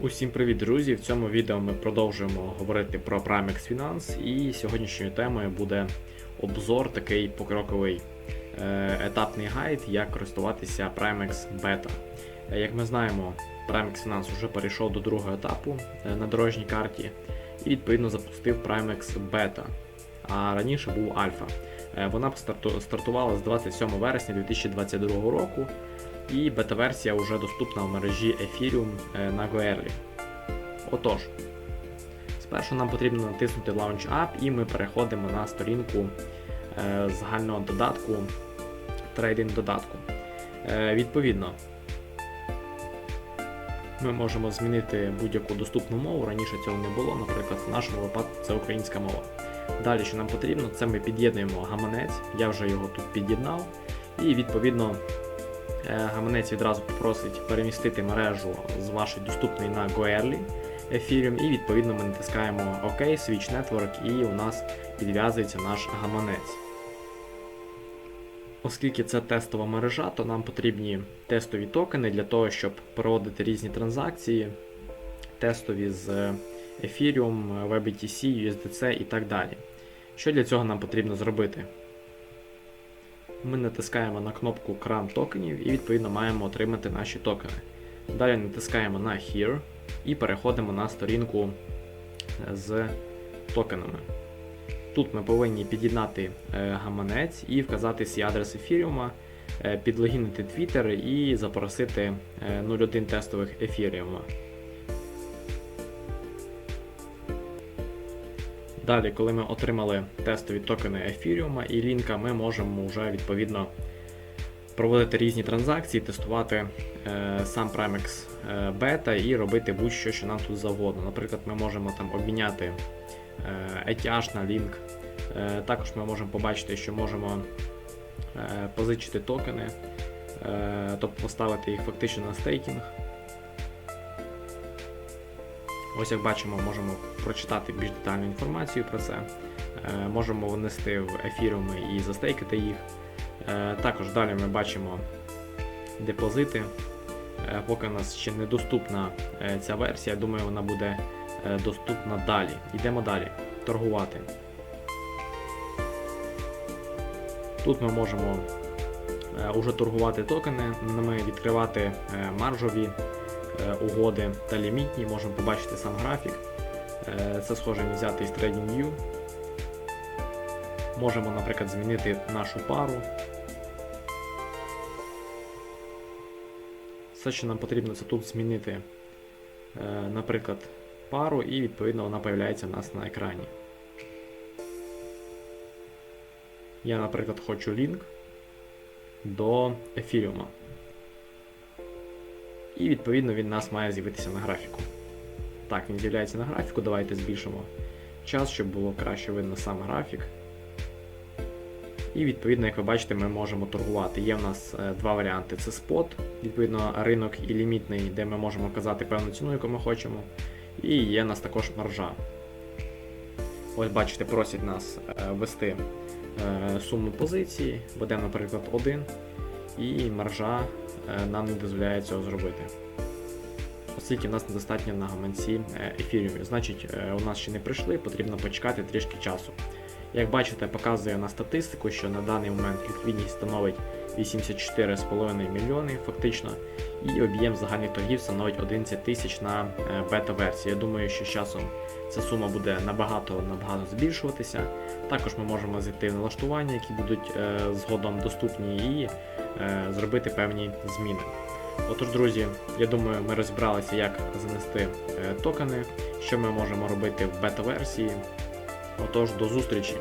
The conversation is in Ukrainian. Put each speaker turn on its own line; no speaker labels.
Усім привіт, друзі! В цьому відео ми продовжуємо говорити про Primex Finance і сьогоднішньою темою буде обзор, такий покроковий е, етапний гайд, як користуватися Primex Beta. Е, Як ми знаємо, Primex Finance вже перейшов до другого етапу е, на дорожній карті і відповідно запустив Primex Beta, а раніше був Альфа. Е, Вона старту- стартувала з 27 вересня 2022 року. І бета-версія вже доступна в мережі Ethereum е, на Goerli. Отож, спершу нам потрібно натиснути Launch App і ми переходимо на сторінку е, загального додатку, трейдинг додатку. Відповідно, ми можемо змінити будь-яку доступну мову. Раніше цього не було, наприклад, в нашому випадку це українська мова. Далі, що нам потрібно, це ми під'єднуємо гаманець. Я вже його тут під'єднав. І відповідно Е, Гаманець відразу попросить перемістити мережу з вашої доступної на Goerli Ethereum, і відповідно ми натискаємо ОК, Switch Network, і у нас підв'язується наш гаманець. Оскільки це тестова мережа, то нам потрібні тестові токени для того, щоб проводити різні транзакції, тестові з Ethereum, WebTC, USDC і так далі. Що для цього нам потрібно зробити? ми натискаємо на кнопку кран токенів і відповідно маємо отримати наші токени. Далі натискаємо на Here і переходимо на сторінку з токенами. Тут ми повинні під'єднати е, гаманець і вказати свій адрес ефіріума, е, підлогінити Twitter і запросити е, 0.1 тестових ефіріума. Далі, коли ми отримали тестові токени ефіріума і лінка, ми можемо вже відповідно проводити різні транзакції, тестувати е, сам Primex е, бета і робити будь-що, що нам тут завгодно. Наприклад, ми можемо там обміняти е, ETH на лінк. Е, також ми можемо побачити, що можемо е, позичити токени, е, тобто поставити їх фактично на стейкінг. Ось як бачимо, можемо прочитати більш детальну інформацію про це. Е, Можемо внести в ефіруми і застейкати їх. Е, Також далі ми бачимо депозити. Е, Поки у нас ще недоступна ця версія, думаю, вона буде доступна далі. Йдемо далі. Торгувати. Тут ми можемо уже торгувати токени, ними відкривати маржові угоди та лімітні, можемо побачити сам графік. Е, Це схоже взяти із TradingView. Можемо, наприклад, змінити нашу пару. Все, що нам потрібно, це тут змінити, е, наприклад, пару, і відповідно вона з'являється у нас на екрані. Я, наприклад, хочу лінк до ефіріума. І відповідно він у нас має з'явитися на графіку. Так, він з'являється на графіку. Давайте збільшимо час, щоб було краще видно сам графік. І відповідно, як ви бачите, ми можемо торгувати. Є в нас е, два варіанти: це спот, відповідно, ринок і лімітний, де ми можемо вказати певну ціну, яку ми хочемо. І є в нас також маржа. Ось бачите, просять нас е, ввести е, суму позиції, ведемо, наприклад, 1, і маржа нам не дозволяє цього зробити. Оскільки в нас недостатньо на гаманці е, ефіріумів. Значить, е, у нас ще не прийшли, потрібно почекати трішки часу. Як бачите, показує на статистику, що на даний момент ліквідність становить 84,5 мільйони фактично, і об'єм загальних торгів становить 11 тисяч на е, бета-версії. Я думаю, що з часом ця сума буде набагато набагато збільшуватися. Також ми можемо зайти в налаштування, які будуть е, згодом доступні, і е, зробити певні зміни. Отож, друзі, я думаю, ми розібралися, як занести е, токени, що ми можемо робити в бета-версії. Отож, до зустрічі!